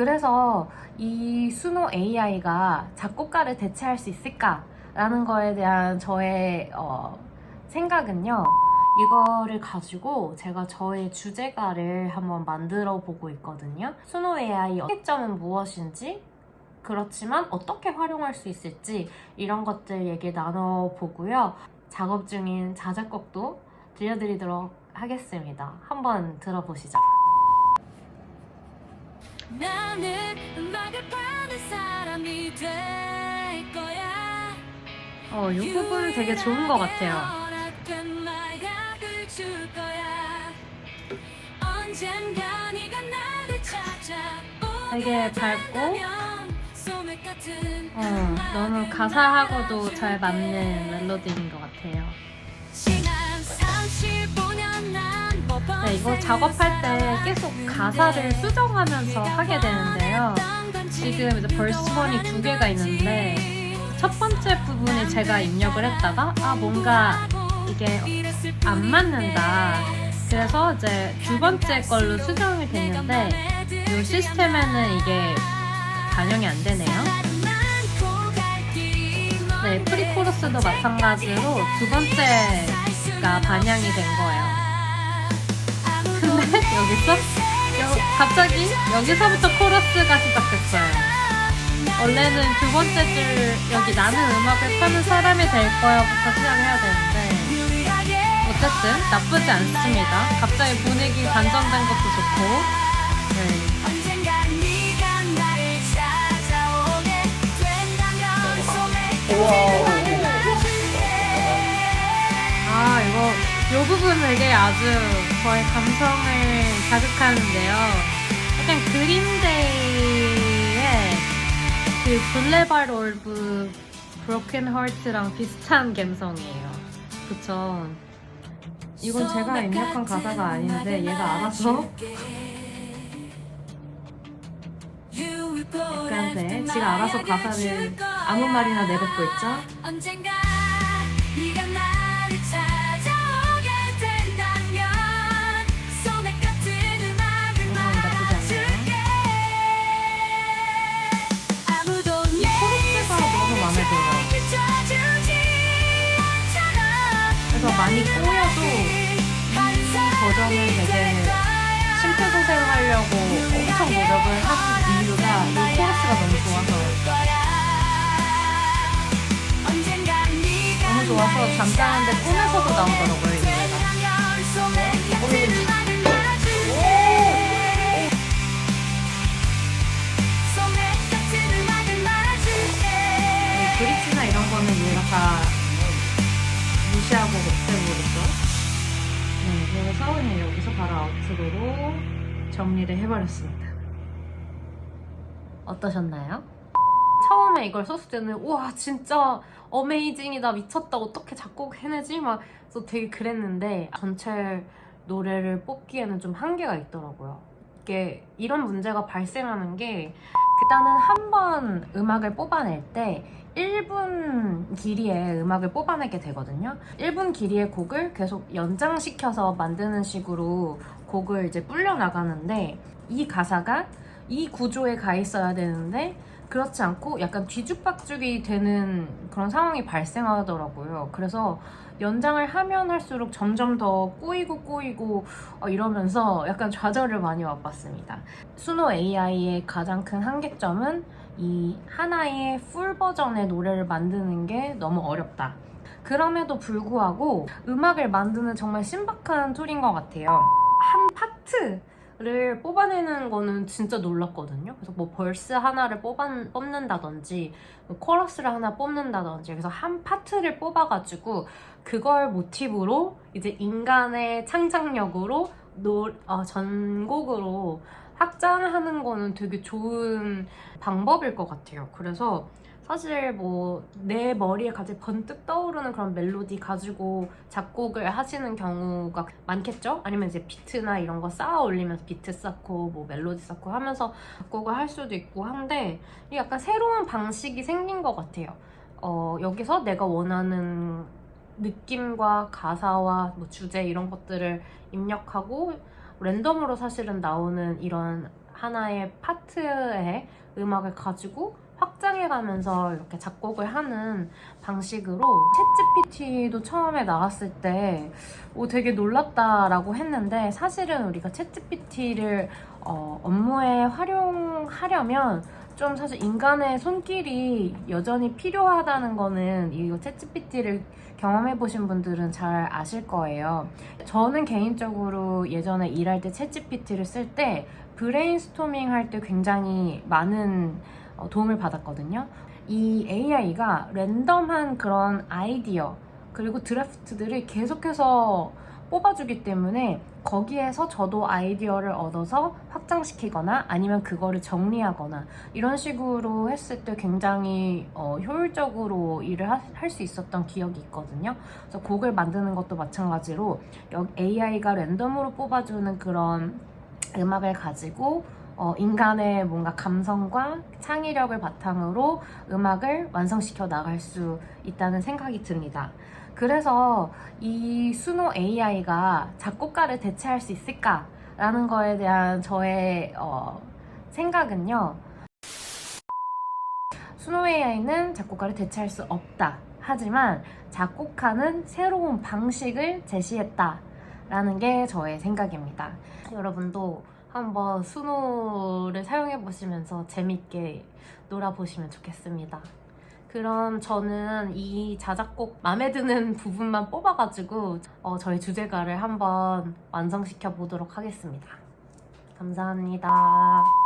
그래서 이 수노 AI가 작곡가를 대체할 수 있을까라는 거에 대한 저의 어, 생각은요. 이거를 가지고 제가 저의 주제가를 한번 만들어 보고 있거든요. 수노 AI 특점은 무엇인지 그렇지만 어떻게 활용할 수 있을지 이런 것들 얘기 나눠보고요. 작업 중인 자작곡도 들려드리도록 하겠습니다. 한번 들어보시죠. 나는 음악을 파는 사람이 될 거야. 어, 이 부분 되게 좋은 것 같아요. 허락된 마약을 줄 거야. 언젠가 네가 나를 찾아 되게 밝고 소맥 같은 어, 너무 가사하고도 잘 맞는 멜로디인 것 같아요. 지난 35년 난뭐 네, 이거 작업할 때 계속 가사를 수정하면서 하게 되는데요. 지금 이제 벌스원이 두 개가 있는데 첫 번째 부분에 제가 입력을 했다가 아 뭔가 이게 안 맞는다. 그래서 이제 두 번째 걸로 수정이 됐는데 이 시스템에는 이게 반영이 안 되네요. 네, 프리코러스도 마찬가지로 두 번째가 반영이 된 거예요. 근데 여기서 여- 갑자기 여기서부터 코러스가 시작됐어요. 원래는 두 번째 줄 여기 나는 음악을 파는 사람이 될 거야부터 시작해야 되는데 어쨌든 나쁘지 않습니다. 갑자기 분위기 반전된 것도 좋고 네. 아 이거 요 부분 되게 아주 저의 감성을 자극하는데요. 약간 그린데이의 그 블레발 올브 브로켄 헐트랑 비슷한 감성이에요. 그쵸? 이건 제가 입력한 가사가 아닌데 얘가 알아서 약간 네, 지가 알아서 가사를 아무 말이나 내뱉고 있죠? 그래서 많이 꼬여도 이 버전은 되게 심폐소생하려고 엄청 그래서 그냥 여기서 바로 아웃트로로 정리를 해버렸습니다. 어떠셨나요? 처음에 이걸 썼을 때는 우와 진짜 어메이징이다 미쳤다 어떻게 작곡 해내지? 막 그래서 되게 그랬는데 전체 노래를 뽑기에는 좀 한계가 있더라고요. 이게 이런 문제가 발생하는 게 일단은 한 번 음악을 뽑아낼 때 1분 길이의 음악을 뽑아내게 되거든요. 1분 길이의 곡을 계속 연장시켜서 만드는 식으로 곡을 이제 불려 나가는데 이 가사가 이 구조에 가 있어야 되는데 그렇지 않고 약간 뒤죽박죽이 되는 그런 상황이 발생하더라고요. 그래서 연장을 하면 할수록 점점 더 꼬이고 꼬이고 어, 이러면서 약간 좌절을 많이 맛봤습니다. 수노 AI의 가장 큰 한계점은 이 하나의 풀 버전의 노래를 만드는 게 너무 어렵다. 그럼에도 불구하고 음악을 만드는 정말 신박한 툴인 것 같아요. 한 파트 를 뽑아내는 거는 진짜 놀랐거든요. 그래서 뭐 벌스 하나를 뽑아, 뽑는다든지 뭐 코러스를 하나 뽑는다든지 그래서 한 파트를 뽑아가지고 그걸 모티브로 이제 인간의 창작력으로 노, 어, 전곡으로 확장하는 거는 되게 좋은 방법일 것 같아요. 그래서 사실 뭐 내 머리에 갑자기 번뜩 떠오르는 그런 멜로디 가지고 작곡을 하시는 경우가 많겠죠? 아니면 이제 비트나 이런 거 쌓아 올리면서 비트 쌓고 뭐 멜로디 쌓고 하면서 작곡을 할 수도 있고 한데 이게 약간 새로운 방식이 생긴 것 같아요. 어, 여기서 내가 원하는 느낌과 가사와 뭐 주제 이런 것들을 입력하고 랜덤으로 사실은 나오는 이런 하나의 파트의 음악을 가지고 확장해가면서 이렇게 작곡을 하는 방식으로 챗GPT도 처음에 나왔을 때 오, 되게 놀랐다라고 했는데 사실은 우리가 챗GPT를 어, 업무에 활용하려면 좀 사실 인간의 손길이 여전히 필요하다는 거는 이거 챗GPT를 경험해 보신 분들은 잘 아실 거예요. 저는 개인적으로 예전에 일할 때 챗GPT를 쓸 때 브레인스토밍 할 때 굉장히 많은 어, 도움을 받았거든요. 이 AI가 랜덤한 그런 아이디어 그리고 드래프트들을 계속해서 뽑아주기 때문에 거기에서 저도 아이디어를 얻어서 확장시키거나 아니면 그거를 정리하거나 이런 식으로 했을 때 굉장히 어, 효율적으로 일을 할 수 있었던 기억이 있거든요. 그래서 곡을 만드는 것도 마찬가지로 AI가 랜덤으로 뽑아주는 그런 음악을 가지고 어, 인간의 뭔가 감성과 창의력을 바탕으로 음악을 완성시켜 나갈 수 있다는 생각이 듭니다. 그래서 이 수노 AI가 작곡가를 대체할 수 있을까라는 거에 대한 저의 어, 생각은요. 수노 AI는 작곡가를 대체할 수 없다. 하지만 작곡하는 새로운 방식을 제시했다 라는 게 저의 생각입니다. 여러분도 한번 수노를 사용해 보시면서 재밌게 놀아보시면 좋겠습니다. 그럼 저는 이 자작곡 마음에 드는 부분만 뽑아가지고 어, 저희 주제가를 한번 완성시켜 보도록 하겠습니다. 감사합니다.